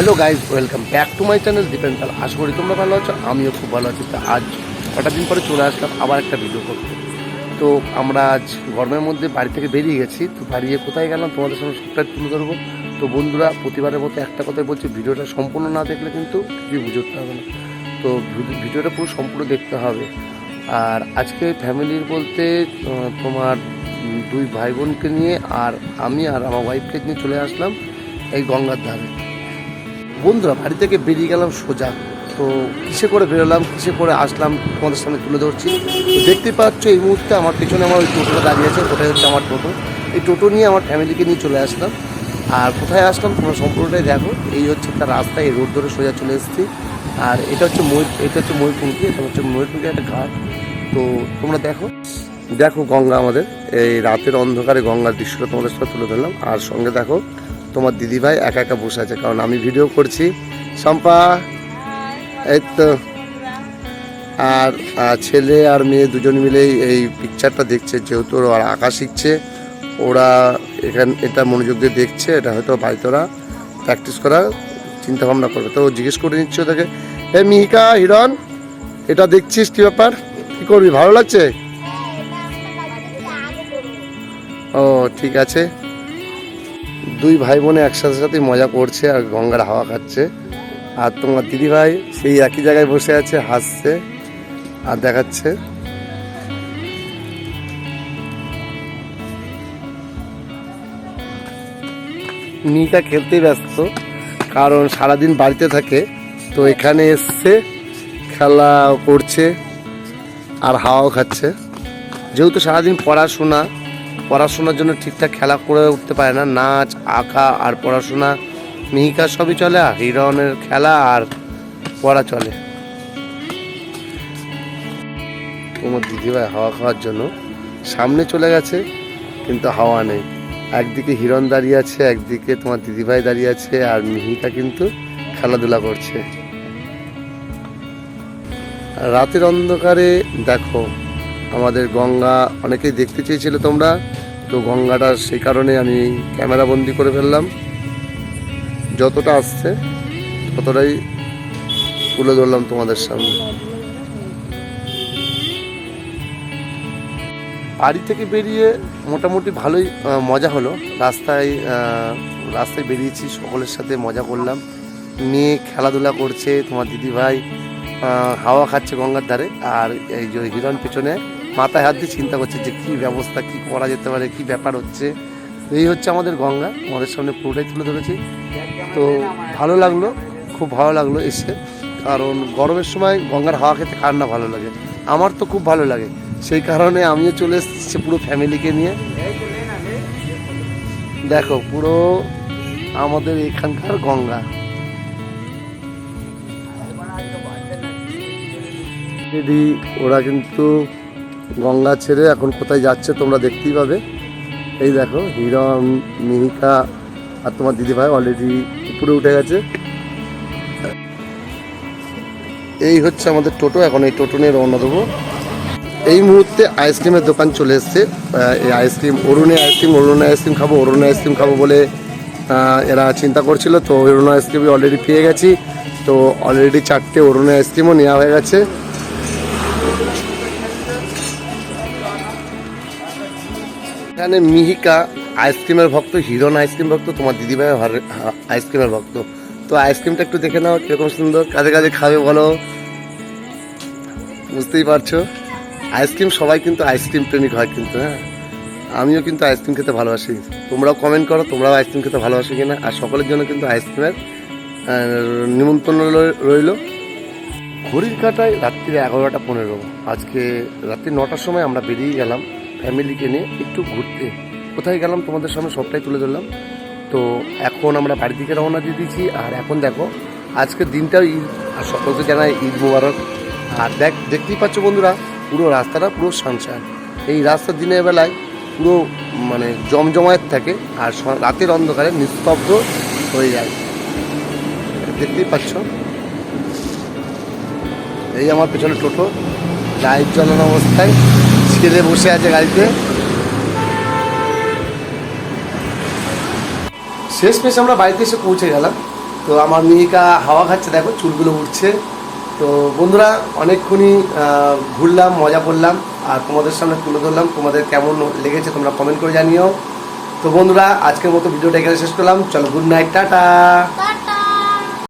Hello guys welcome back to my channel Dipen Pal আশা করি তোমরা ভালো আছো, আমিও খুব ভালো আছি। তা আজ কটা দিন পরে চলে আসলাম আবার একটা ভিডিও করতে। তো আমরা আজ গরমের মধ্যে বাড়ি থেকে বেরিয়ে গেছি। তো বাড়িয়ে কোথায় গেলাম তোমাদের সঙ্গে সবটাই তুলে ধরবো। তো বন্ধুরা, প্রতিবারের মতো একটা কথাই বলছি, ভিডিওটা সম্পূর্ণ না দেখলে কিন্তু কিছুই বুঝতে হবে না। তো ভিডিওটা পুরো সম্পূর্ণ দেখতে হবে। আর আজকে ফ্যামিলির বলতে তোমার দুই ভাই বোনকে নিয়ে আর আমি আর আমার ওয়াইফকে নিয়ে চলে আসলাম এই গঙ্গার ধারে। বন্ধুরা, বাড়ি থেকে বেরিয়ে গেলাম সোজা। তো কিসে করে বেরোলাম, কিসে করে আসলাম, তোমাদের সামনে তুলে ধরছি। দেখতে পাচ্ছ এই মুহূর্তে আমার পিছনে আমার ওই টোটোটা দাঁড়িয়ে আছে, ওটাই হচ্ছে আমার টোটো। এই টোটো নিয়ে আমার ফ্যামিলিকে নিয়ে চলে আসলাম। আর কোথায় আসলাম তোমরা সম্পূর্ণটাই দেখো। এই হচ্ছে তার রাস্তা, এই রোড ধরে সোজা চলে এসেছি। আর এটা হচ্ছে ময়ূর, এটা হচ্ছে ময়ূরপুঙ্কি এটা হচ্ছে ময়ূরপুঙ্কি একটা ঘাট। তো তোমরা দেখো। দেখো গঙ্গা আমাদের। এই রাতের অন্ধকারে গঙ্গার দৃশ্যটা তোমাদের সাথে তুলে ধরলাম। আর সঙ্গে দেখো তোমার দিদিভাই একা একা বসে আছে কারণ আমি ভিডিও করছি। শম্পা এই তো। আর ছেলে আর মেয়ে দুজন মিলেই এই পিকচারটা দেখছে যেহেতু ওরা আঁকা শিখছে ওরা এখান এটা মনোযোগ দিয়ে দেখছে এটা হয়তো বাড়িতে ওরা প্র্যাকটিস করা চিন্তা ভাবনা করবে। তো জিজ্ঞেস করে নিচ্ছে ওদেরকে এ মিহিকা হিরণ এটা দেখছিস কী ব্যাপার? কী করবি ভালো লাগছে? ও ঠিক আছে। দুই ভাই বোনে একসাথে সাথে মজা করছে আর গঙ্গার হাওয়া খাচ্ছে। আর তোমার দিদি ভাই সেই একই জায়গায় বসে আছে, হাসছে আর দেখাচ্ছে। মিকা খেলতেই ব্যস্ত, কারণ সারাদিন বাড়িতে থাকে, তো এখানে এসছে, খেলা করছে আর হাওয়াও খাচ্ছে। যেহেতু সারাদিন পড়াশোনা পড়াশোনার জন্য ঠিকঠাক খেলা করে উঠতে পারে না। নাচ, আঁকা আর পড়াশোনা, মিহিকা সবই চলে আর হিরনের খেলা আর পড়া চলে। তোমার দিদিভাই হাওয়া খাওয়ার জন্য সামনে চলে গেছে, কিন্তু হাওয়া নেই। একদিকে হিরণ দাঁড়িয়ে আছে, একদিকে তোমার দিদিভাই দাঁড়িয়ে আছে আর মিহিকা কিন্তু খেলাধুলা করছে। রাতের অন্ধকারে দেখো, আমাদের গঙ্গা অনেকেই দেখতে চেয়েছিল তোমরা। তো গঙ্গাটা সেই কারণে আমি ক্যামেরা বন্দি করে ফেললাম। যতটা আসছে, ততটাই তুলে ধরলাম তোমাদের সামনে। বাড়ি থেকে বেরিয়ে মোটামুটি ভালোই মজা হলো। রাস্তায় রাস্তায় বেরিয়েছি, সকলের সাথে মজা করলাম। মেয়ে খেলাধুলা করছে, তোমার দিদি ভাই হাওয়া খাচ্ছে গঙ্গার ধারে। আর এই যে হিরণ পেছনে মাথায় হাত দিয়ে চিন্তা করছে যে কী ব্যবস্থা, কী করা যেতে পারে, কী ব্যাপার হচ্ছে। এই হচ্ছে আমাদের গঙ্গা, আমাদের সামনে পুরোটাই তুলে ধরেছি। তো ভালো লাগল, খুব ভালো লাগল এসে। কারণ গরমের সময় গঙ্গার হাওয়া খেতে কার না ভালো লাগে? আমার তো খুব ভালো লাগে। সেই কারণে আমিও চলে এসেছি পুরো ফ্যামিলিকে নিয়ে। দেখো, পুরো আমাদের এখানকার গঙ্গা। দিদি, ওরা কিন্তু গঙ্গা ছেড়ে এখন কোথায় যাচ্ছে তোমরা দেখতেই পাবে। এই দেখো, হিরণ, মিহিকা আর তোমার দিদিভাই অলরেডি উপরে উঠে গেছে। এই হচ্ছে আমাদের টোটো, এখন এই টোটো নিয়ে রওনা দেবো। এই মুহূর্তে আইসক্রিমের দোকান চলে এসছে। এই আইসক্রিম অরুণে আইসক্রিম অরুণে আইসক্রিম খাব, অরুণে আইসক্রিম খাব বলে এরা চিন্তা করছিল। তো অরুণ আইসক্রিম অলরেডি পেয়ে গেছি। তো অলরেডি চারটে অরুণে আইসক্রিমও নেওয়া হয়ে গেছে। এখানে মিহিকা আইসক্রিমের ভক্ত হিরন আইসক্রিম ভক্ত, তোমার দিদিভাই আইসক্রিমের ভক্ত। তো আইসক্রিমটা একটু দেখে নাও কীরকম সুন্দর, কাজে কাজে খাবে বলো। বুঝতেই পারছ? আইসক্রিম সবাই কিন্তু আইসক্রিম প্রেমিক হয় কিন্তু হ্যাঁ? আমিও কিন্তু আইসক্রিম খেতে ভালোবাসি। তোমরাও কমেন্ট করো, তোমরাও আইসক্রিম খেতে ভালোবাসো কিনা? আর সকলের জন্য কিন্তু আইসক্রিমের নিমন্ত্রণ রইল ঘড়ির কাটায় রাত্রি এগারোটা পনেরো। আজকে রাত্রি নটার সময় আমরা বেরিয়ে গেলাম। ফ্যামিলিকে নিয়ে একটু ঘুরতে। কোথায় গেলাম তোমাদের সামনে সবটাই তুলে ধরলাম। তো এখন আমরা বাড়ি থেকে রওনা দিয়ে দিয়েছি। আর এখন দেখো আজকের দিনটাও ঈদ। আর সকলকে জানাই ঈদ মুবারক। আর দেখ, দেখতেই পাচ্ছ বন্ধুরা, পুরো রাস্তাটা পুরো সানশান এই রাস্তার দিনের বেলায় পুরো মানে জমজমায়েত থাকে। আর রাতের অন্ধকারে নিস্তব্ধ হয়ে যায়। দেখতেই পাচ্ছ? এই আমার পেছনে টোটো। লাইট জ্বালানো অবস্থায়। ছেলে বসে আছে গাড়িতে। শেষমেশ আমরা বাড়িতে এসে পৌঁছে গেলাম। তো আমার মিহিকা হাওয়া খাচ্ছে, দেখো চুলগুলো উঠছে তো বন্ধুরা, অনেকক্ষণই ঘুরলাম, মজা করলাম, আর তোমাদের সামনে তুলে ধরলাম, তোমাদের কেমন লেগেছে তোমরা কমেন্ট করে জানিও। তো বন্ধুরা, আজকের মতো ভিডিওটা এখানে শেষ করলাম। চলো গুড নাইট টাটা।